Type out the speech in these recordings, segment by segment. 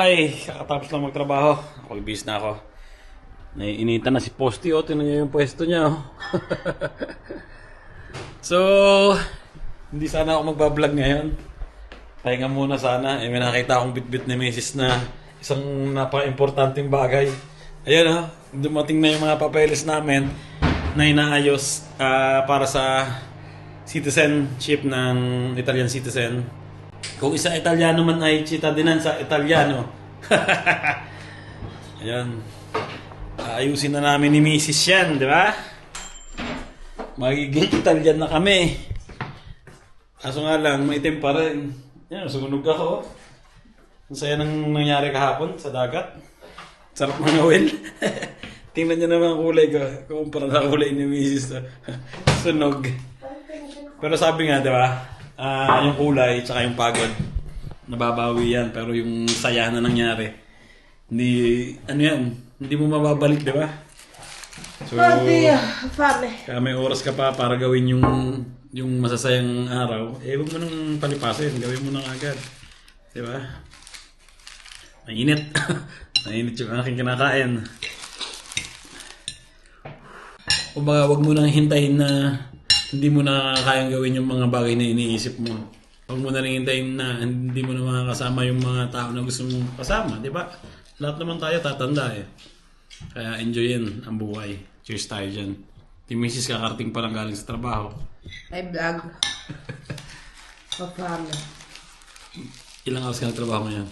Hi, kakatapos lang magtrabaho. Ibis na ako. Naiinitan na si Posty, oh. Tingnan niyo yung pwesto niya, oh. so, hindi sana ako magbablog ngayon. Pahinga muna sana. Eh, may nakita akong bitbit ni Mrs. na isang napaka-importanting bagay. Ayan, oh. Dumating na yung mga papeles namin na inaayos ah, para sa citizenship ng Italian citizen. Kung isa Italiano man ay cittadinan sa Italiano. Ayan. Ayusin na namin ni Mrs. yan, di ba? Magiging Italian na kami. Kaso nga lang, maitim pa rin. Yan, sunog ako. Ang saya nang nangyari kahapon sa dagat. Sarap mga oil. Tingnan niyo naman ang kulay ko. Kumpara sa kulay ni Mrs. Sunog. Pero sabi nga, di ba? Ah, yung kulay tsaka yung pagod. Nababawi yan. Pero yung saya na nangyari. Hindi, ano yan? Hindi mo mababalik, di ba? So, Oddio, fame. kaya may oras ka pa para gawin yung yung masasayang araw, eh huwag mo nang palipasin. Gawin mo na agad. Di ba? Mainit. Mainit yung aking kinakain. Kumbaga, wag mo nang hintayin na hindi mo na kayang gawin yung mga bagay na iniisip mo. Huwag mo na rin hintayin na hindi mo na makakasama yung mga tao na gusto mong kasama, di ba? Lahat naman tayo tatanda eh. Kaya enjoyin ang buhay. Cheers tayo dyan. Si Mrs. kakarating pa lang galing sa trabaho. May vlog. Fame. Ilang oras ka nagtrabaho ngayon?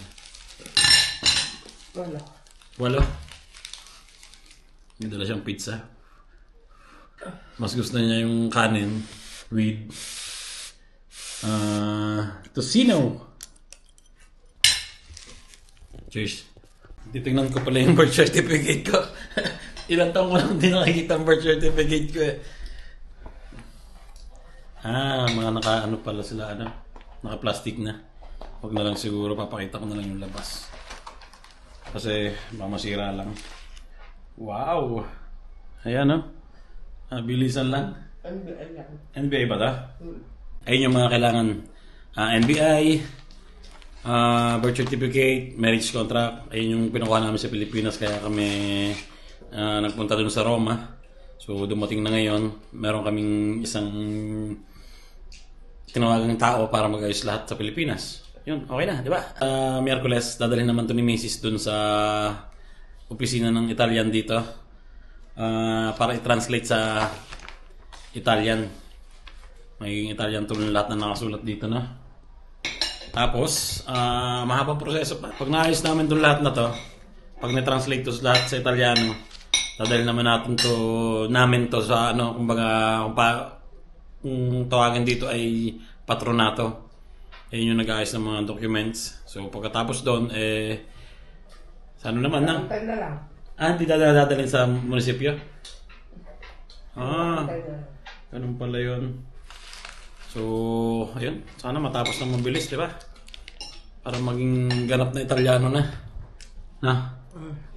Wala. Walo. May dala siyang pizza. Mas gusto niya yung kanin with uh, tocino. Cheers. Titingnan ko pala yung birth certificate ko. Ilang taong ko lang din nakikita ang birth certificate ko eh. Ah, mga naka ano pala sila ano, naka plastic na. Huwag na lang siguro papakita ko na lang yung labas. Kasi mamasira lang. Wow! Ayan no? Ah, bilisan lang. Ba alam? NBI ba ta? Ayun yung mga kailangan. Ah, NBI, ah, birth certificate, marriage contract. Ayun yung pinukuha namin sa Pilipinas kaya kami ah, nagpunta dun sa Roma. So dumating na ngayon. Meron kaming isang tinawagang tao para mag-ayos lahat sa Pilipinas. Yun, okay na, di ba? Ah, Miyerkules, dadalhin naman to ni Macy's dun sa opisina ng Italian dito. Ah, para i-translate sa Italian. Magiging Italian to lahat na nakasulat dito na. Tapos, ah mahabang proseso pa. Pag naayos namin itong lahat na to, pag na-translate to lahat sa Italiano, dadalhin naman natin to, namin to sa ano, kumbaga, kung, pa, kung tawagin dito ay patronato. Ayun yung nag-aayos ng mga documents. So, pagkatapos doon, eh, sa ano naman na? Antay na lang. Ah, hindi dadalhin sa munisipyo? Ah, ganun pala yun. So, ayun. Sana matapos na mabilis, di ba? Para maging ganap na Italiano na. Na?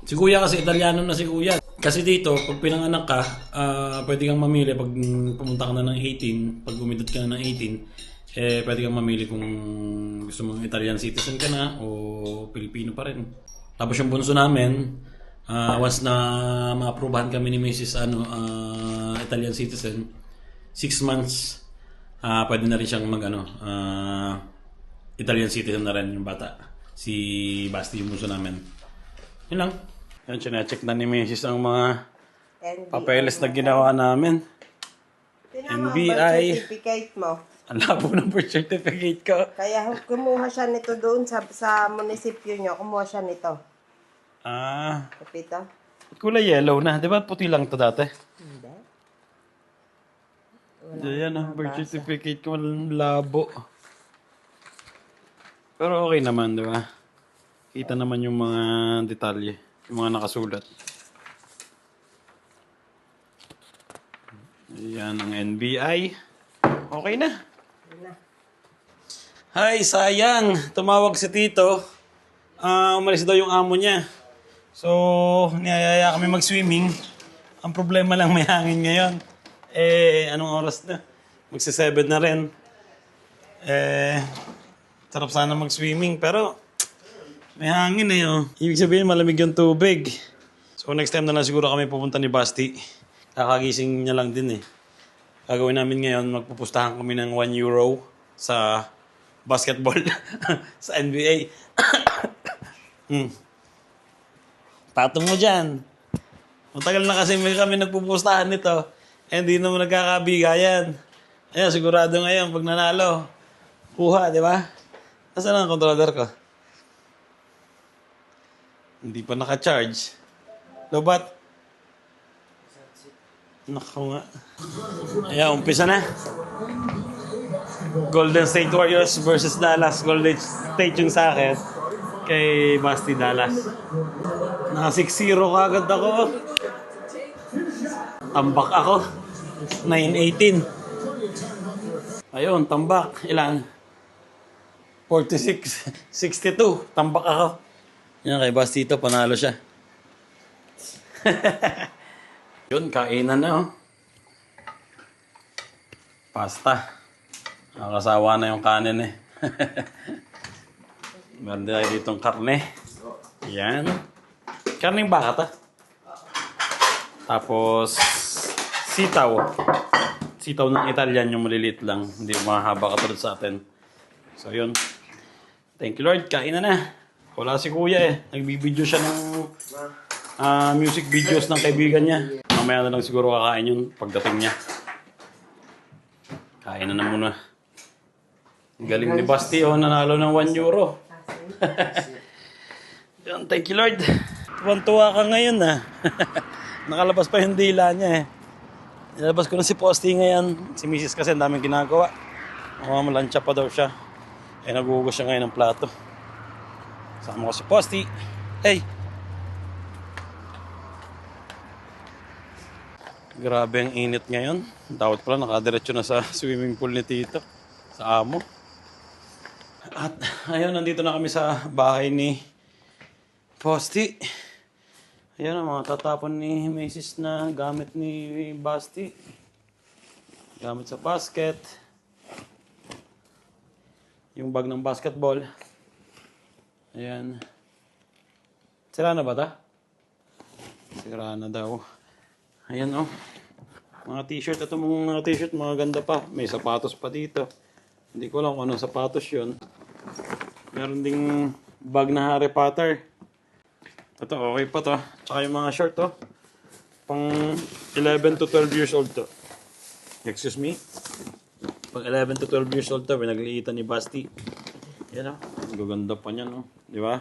Si Kuya kasi Italiano na si Kuya. Kasi dito, pag pinanganak ka, ah, pwede kang mamili pag pumunta ka na ng 18, pag umidot ka na ng 18, eh, pwede kang mamili kung gusto mong Italian citizen ka na o Pilipino pa rin. Tapos yung bunso namin, ah, once na ma-approvehan kami ni Mrs. Ano, ah, Italian citizen, six months, ah pwede na rin siyang mag ano, ah, Italian citizen na rin yung bata. Si Basti yung bunso namin. Yun lang. Yan, check na ni Mrs. ang mga papeles na ginawa namin. NBI. certificate mo. Ang labo ng birth certificate ko. Kaya kumuha siya nito doon sa, sa munisipyo niyo. Kumuha siya nito. Ah, Kapito? kulay yellow na. Di ba puti lang to dati? Hindi. Ayan ang birth certificate ko. Labo. Pero okay naman, di ba? Kita naman yung mga detalye. Yung mga nakasulat. Ayan ang NBI. Okay na. Na. Hay, sayang. Tumawag si Tito. Ah, umalis daw yung amo niya. So, niyayaya kami mag-swimming. Ang problema lang may hangin ngayon. Eh, anong oras na? Magsi-7 na rin. Eh, sarap sana mag-swimming. Pero, May hangin eh, oh. Ibig sabihin, malamig yung tubig. So, next time na lang siguro kami pupunta ni Basti. Kakagising niya lang din eh. Gagawin namin ngayon, magpupustahan kami ng 1 euro sa basketball sa NBA. hmm. Patong mo dyan. Matagal na kasi may kami nagpupustahan nito. Eh, hindi naman nagkakabigayan. Ayan, sigurado ngayon, pag nanalo, kuha, di ba? Nasaan ang controller ko? Hindi pa naka-charge. Lobat. Naku nga. Ayan, umpisa na. Golden State Warriors versus Dallas. Golden State yung sa akin. Kay Basti Dallas. Naka 6-0 kagad ako. Tambak ako. 9-18. Ayun, tambak. Ilan? 46. 62. Tambak ako. Yan, kay Bastito, panalo siya. Yun, kainan na oh. Pasta. Nakasawa na yung kanin eh. Meron tayo ditong karne. Yan. Karne yung baka ta. Tapos, sitaw. Sitaw ng Italian yung maliliit lang. Hindi mahaba katulad sa atin. So, yun. Thank you, Lord. Kain na na. Wala si Kuya eh. Nagbibideo siya ng ah, music videos ng kaibigan niya. Mamaya na lang siguro kakain yun pagdating niya. Kain na na muna. Galing ni Basti, oh, nanalo ng 1 euro. Thank you Lord. Tuwan-tuwa ka ngayon ah. Nakalabas pa yung dila niya eh. Nilabas ko na si Posti ngayon. Si Mrs. kasi ang daming ginagawa. Mamalansya pa daw siya. Eh, nagugas siya ngayon ng plato. Sama ko si Posti. Hey! Grabe ang init ngayon. Dapat pala nakadiretso na sa swimming pool ni Tito. Sa amo. At ayun, nandito na kami sa bahay ni Posti. Ayan ang mga tatapon ni Macy's na gamit ni Basti. Gamit sa basket. Yung bag ng basketball. Ayan. Sira na ba ta? Sira na daw. Ayan oh. Mga t-shirt. Ito mga t-shirt, mga ganda pa. May sapatos pa dito. Hindi ko alam kung anong sapatos yun. Meron ding bag na Harry Potter. Ito, okay pa to. Tsaka yung mga short to. Pang 11 to 12 years old to. Excuse me? Pang 11 to 12 years old to, pinagliitan ni Basti. Yan o. Ang gaganda pa niya, no? Di ba?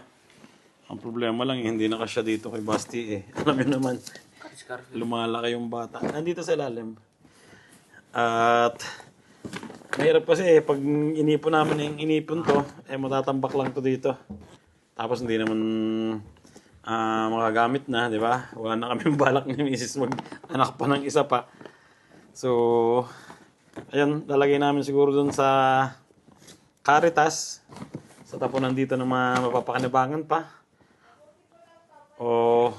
Ang problema lang, hindi na kasya dito kay Basti eh. Alam niyo naman, lumalaki yung bata. Nandito sa ilalim. At mahirap kasi eh, pag inipon namin yung inipon to, eh matatambak lang to dito. Tapos hindi naman ah makagamit na, di ba? Wala na kami balak ni Mrs. mag anak pa ng isa pa. So, ayun, lalagay namin siguro dun sa Caritas. Sa tapunan dito ng mga mapapakanabangan pa. O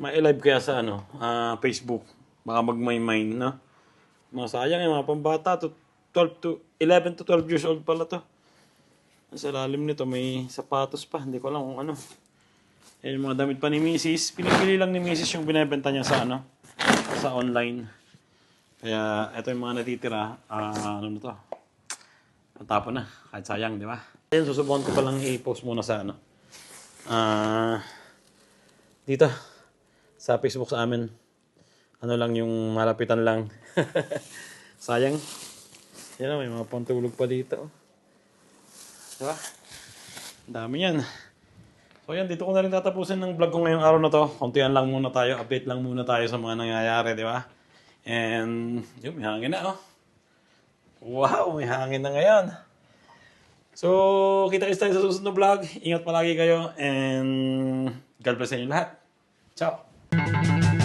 ma-live kaya sa ano, ah, Facebook. Baka magmay-mine, no? Mga sayang yung mga pambata to 12 to 11 to 12 years old pala to. Sa lalim nito may sapatos pa, hindi ko alam kung ano. Yan yung mga damit pa ni Mrs. Pinipili lang ni Mrs. yung binebenta niya sa ano, sa online. Kaya ito yung mga natitira, ah, ano na to. Matapon na, kahit sayang, di ba? Ayun, susubukan ko palang i-post muna sa ano. Ah, dito sa Facebook sa amin. Ano lang yung malapitan lang. Sayang. Yan may mga pantulog pa dito. Diba? Ang dami yan. So yan, dito ko na rin tatapusin ng vlog ko ngayong araw na to. Kuntian lang muna tayo, update lang muna tayo sa mga nangyayari, di ba? And, yun, may hangin na, oh. Wow, may hangin na ngayon. So, kita-kits tayo sa susunod na vlog. Ingat palagi kayo and God bless sa inyo lahat. Ciao!